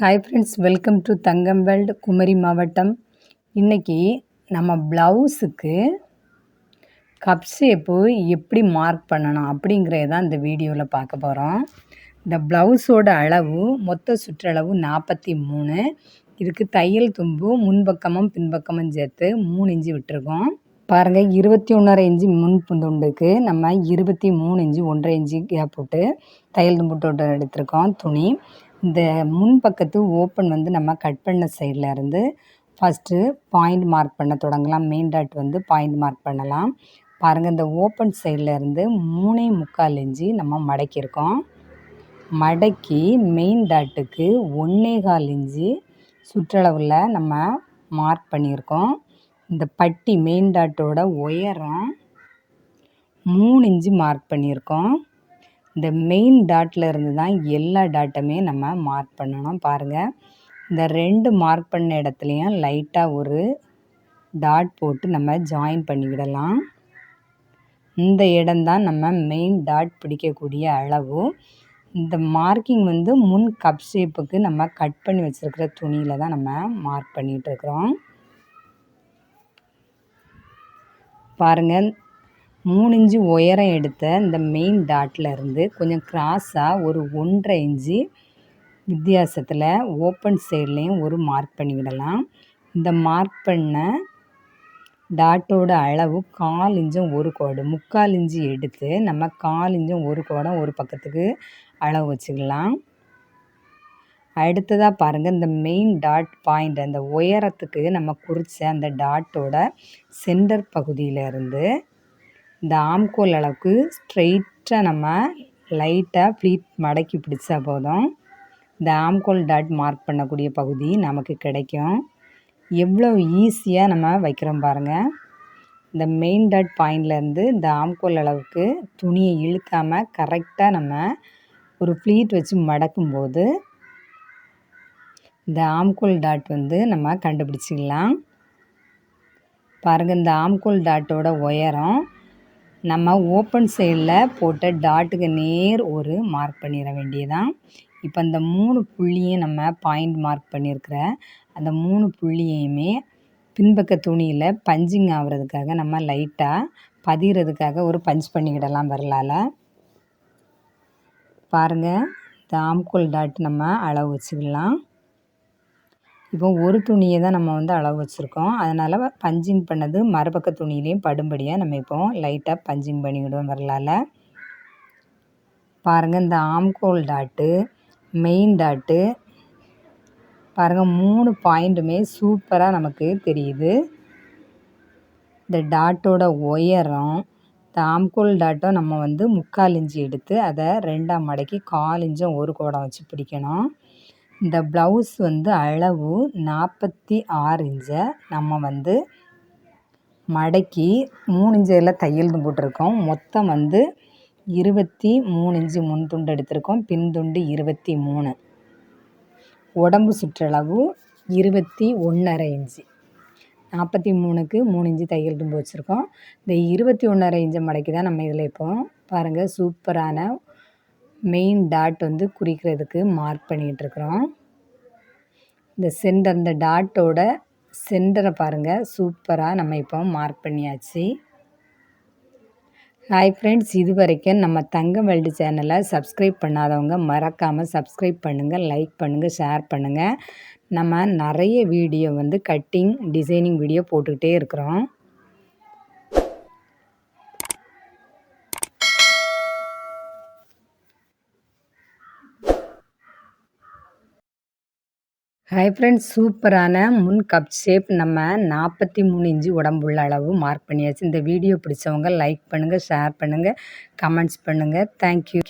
Hi friends welcome to Thangam world Kumari மாவட்டம் இன்றைக்கி நம்ம ப்ளவுஸுக்கு கப் ஷேப்பு எப்படி மார்க் பண்ணணும் அப்படிங்கிறத தான் இந்த வீடியோவில் பார்க்க போகிறோம் இந்த ப்ளவுஸோட அளவு மொத்த சுற்றளவு நாற்பத்தி மூணு. இதுக்கு தையல் தும்பு முன்பக்கமும் பின்பக்கமும் சேர்த்து மூணு இன்ச்சு விட்டுருக்கோம். பாருங்கள் இருபத்தி ஒன்றரை இன்ச்சு முன் துண்டுக்கு நம்ம இருபத்தி மூணு இன்ச்சு ஒன்றரை இன்ச்சு கேப் போட்டு தையல் தும்பு எடுத்திருக்கோம் துணி. இந்த முன் பக்கத்து ஓப்பன் வந்து நம்ம கட் பண்ண சைடில் இருந்து ஃபஸ்ட்டு பாயிண்ட் மார்க் பண்ண தொடங்கலாம். மெயின் டாட் வந்து பாயிண்ட் மார்க் பண்ணலாம். பாருங்கள் இந்த ஓப்பன் சைடில் இருந்து மூணே முக்கால் இஞ்சி நம்ம மடக்கியிருக்கோம். மடக்கி மெயின் டாட்டுக்கு ஒன்றே கால் இஞ்சி சுற்றளவில் நம்ம மார்க் பண்ணியிருக்கோம். இந்த பட்டி மெயின் டாட்டோட உயரம் மூணு இன்ச்சு மார்க் பண்ணியிருக்கோம். இந்த மெயின் டாட்டில் இருந்து தான் எல்லா டாட்டுமே நம்ம மார்க் பண்ணணும். பாருங்கள் இந்த ரெண்டு மார்க் பண்ண இடத்துலையும் லைட்டாக ஒரு டாட் போட்டு நம்ம ஜாயின் பண்ணிவிடலாம் இந்த இடம்தான் நம்ம மெயின் டாட் பிடிக்கக்கூடிய அளவு. இந்த மார்க்கிங் வந்து முன் கப் ஷேப்புக்கு நம்ம கட் பண்ணி வச்சுருக்கிற துணியில் தான் நம்ம மார்க் பண்ணிகிட்ருக்குறோம் பாருங்கள் மூணு இன்ச்சு உயரம் எடுத்த இந்த மெயின் டாட்டில் இருந்து கொஞ்சம் க்ராஸாக ஒரு ஒன்றரை இன்ச்சு வித்தியாசத்தில் ஓப்பன் சைட்லேயும் ஒரு மார்க் பண்ணிவிடலாம் இந்த மார்க் பண்ண டாட்டோட அளவு கால் இன்ச்சும் ஒரு கோடு. முக்கால் இன்ச்சு எடுத்து நம்ம கால் இன்ச்சும் ஒரு கோடம் ஒரு பக்கத்துக்கு அளவு வச்சுக்கலாம். அடுத்ததாக பாருங்கள் இந்த மெயின் டாட் பாயிண்ட் அந்த உயரத்துக்கு நம்ம குறித்த அந்த டாட்டோட சென்டர் பகுதியிலேருந்து இந்த ஆம்கோல் அளவுக்கு ஸ்ட்ரெயிட்டாக நம்ம லைட்டாக ஃப்ளீட் மடக்கி பிடிச்சா போதும். இந்த ஆம்கோல் டாட் மார்க் பண்ணக்கூடிய பகுதி நமக்கு கிடைக்கும். எவ்வளோ ஈஸியாக நம்ம வைக்கிறோம் பாருங்கள் இந்த மெயின் டாட் பாயிண்ட்லேருந்து இந்த ஆம்கோல் அளவுக்கு துணியை இழுக்காமல் கரெக்டாக நம்ம ஒரு ஃப்ளீட் வச்சு மடக்கும்போது இந்த ஆம்கோல் டாட் வந்து நம்ம கண்டுபிடிச்சிக்கலாம். பாருங்கள் இந்த ஆம்கோல் டாட்டோட உயரம் நம்ம ஓப்பன் சைடில் போட்ட டாட்டுக்கு நேர் ஒரு மார்க் பண்ணிட வேண்டியதான் இப்போ இந்த மூணு புள்ளியும் நம்ம பாயிண்ட் மார்க் பண்ணியிருக்கிற அந்த மூணு புள்ளியையுமே பின்பக்க துணியில் பஞ்சிங் ஆகிறதுக்காக நம்ம லைட்டாக பதிகிறதுக்காக ஒரு பஞ்ச் பண்ணிக்கிடலாம் வரலால். பாருங்கள் இந்த ஆம்கோல் டாட் நம்ம அளவு வச்சுக்கலாம். இப்போ ஒரு துணியை தான் நம்ம வந்து அளவு வச்சுருக்கோம். அதனால் பஞ்சிங் பண்ணது மறுபக்க துணியிலையும் படும்படியாக நம்ம இப்போ லைட்டாக பஞ்சிங் பண்ணிவிடுவோம் வரலால். பாருங்கள் இந்த ஆம்கோல் டாட்டு மெயின் டாட்டு பாருங்கள் மூணு பாயிண்ட்டுமே சூப்பராக நமக்கு தெரியுது. இந்த டாட்டோட உயரம் இந்த ஆம்கோல் டாட்டும் நம்ம வந்து முக்கால் இஞ்சி எடுத்து அதை ரெண்டாம் மடக்கி கால் இஞ்சும் ஒரு கோடம் வச்சு பிடிக்கணும். இந்த ப்ளவுஸ் வந்து அளவு நாற்பத்தி ஆறு இன்ச்சை நம்ம வந்து மடக்கி மூணு இன்ச்சில் தையல் போட்டிருக்கோம். மொத்தம் வந்து இருபத்தி மூணு இன்ச்சு முன் துண்டு எடுத்திருக்கோம். பின் துண்டு இருபத்தி மூணு. உடம்பு சுற்றளவு இருபத்தி ஒன்றரை இன்ச்சு நாற்பத்தி மூணுக்கு மூணு இன்ச்சு தையல் தும்பு வச்சுருக்கோம். இந்த இருபத்தி ஒன்றரை இன்ச்சை மடக்கி தான் நம்ம இதில் இப்போ பாருங்கள் சூப்பரான மெயின் டாட் வந்து குறிக்கிறதுக்கு மார்க் பண்ணிகிட்ருக்குறோம் இந்த சென்டர் இந்த டாட்டோட சென்டரை பாருங்கள் சூப்பராக நம்ம இப்போ மார்க் பண்ணியாச்சு. ஹாய் ஃப்ரெண்ட்ஸ் இது வரைக்கும் நம்ம தங்கம் வெல்டு சேனலை சப்ஸ்கிரைப் பண்ணாதவங்க மறக்காமல் சப்ஸ்கிரைப் பண்ணுங்கள் லைக் பண்ணுங்கள் ஷேர் பண்ணுங்கள் நம்ம நிறைய வீடியோ வந்து கட்டிங் டிசைனிங் வீடியோ போட்டுக்கிட்டே இருக்கிறோம். ஹை ஃப்ரெண்ட்ஸ் சூப்பரான முன் கப் ஷேப் நம்ம நாற்பத்தி மூணு இன்ச்சு உடம்புள்ள அளவு மார்க் பண்ணியாச்சு. இந்த வீடியோ பிடிச்சவங்க லைக் பண்ணுங்கள் ஷேர் பண்ணுங்கள் கமெண்ட்ஸ் பண்ணுங்கள் தேங்க்யூ